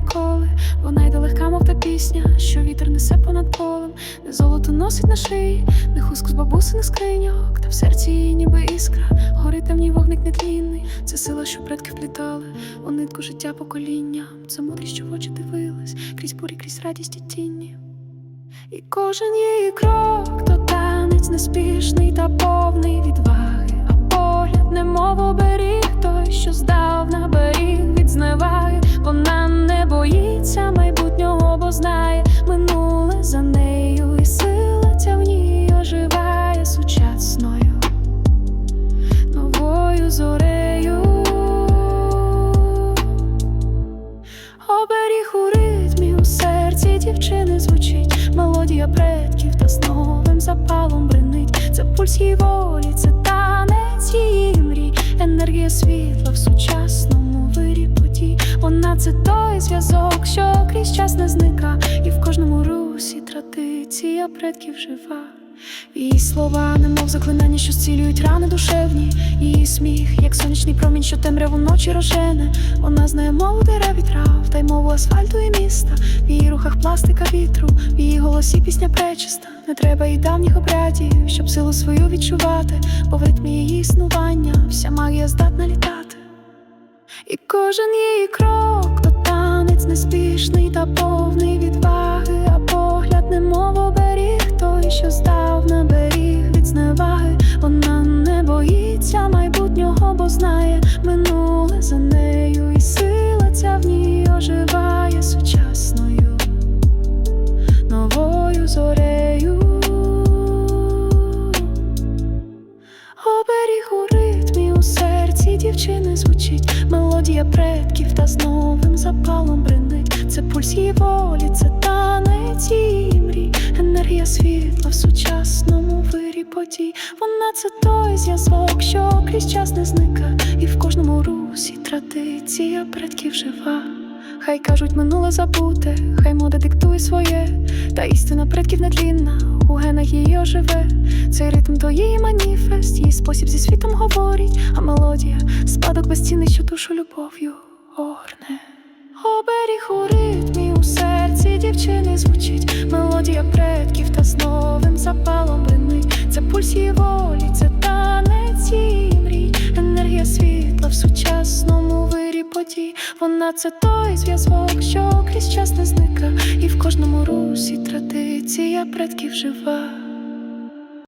ніколи. Вона йде легка, мов та пісня, що вітер несе понад полем, не золото носить на шиї, не хустку з бабусиних скриньок, та в серці її ніби іскра, горить темній вогник нетлінний. Це сила, що предки вплітали у нитку життя покоління. Це мудрість, що в очі дивилась, крізь бурі, крізь радість і тінні. І кожен її крок то танець неспішний та повний відваги, а погляд, немов оберіг той, що здавна минуле за нею, і сила ця в ній оживає сучасною, новою зорею. Оберіг у ритмі у серці дівчини звучить мелодія предків та з новим запалом бренить. Це пульс її волі, це танець її мрій, енергія світла в сучасному вирі подій. Вона це той зв'язок, що час не зника, і в кожному русі традиція предків жива. Її слова, немов заклинання, що зцілюють рани душевні. Її сміх, як сонячний промінь, що темряву ночі рожене. Вона знає мову дерев і трав, та й мову асфальту і міста. В її рухах пластика вітру, в її голосі пісня пречиста. Не треба їй давніх обрядів, щоб силу свою відчувати, бо в ритмі її існування вся магія здатна літати. І кожен її танець неспішний та повний відваги, а погляд немов оберіг той, що здавна беріг від зневаги. Вона не боїться майбутнього, бо знає дівчини звучить мелодія предків та з новим запалом бринить Це пульс її волі, це танець її мрій, енергія світла в сучасному вирі подій. Вона це той зв'язок, що крізь час не зника, і в кожному русі традиція предків жива. Хай кажуть, минуле забуте, хай мода диктує своє, та істина предків нетлінна, у генах її оживе. Цей ритм то її маніфест, її спосіб зі світом говорить, а мелодія спадок безцінний, що душу любов'ю огорне. Оберіг у ритмі у серці дівчини звучить, мелодія предків та з новим запалом бренить. Це пульс її волі, вирі. Вона це той зв'язок, що крізь час не зника, і в кожному русі традиція предків жива.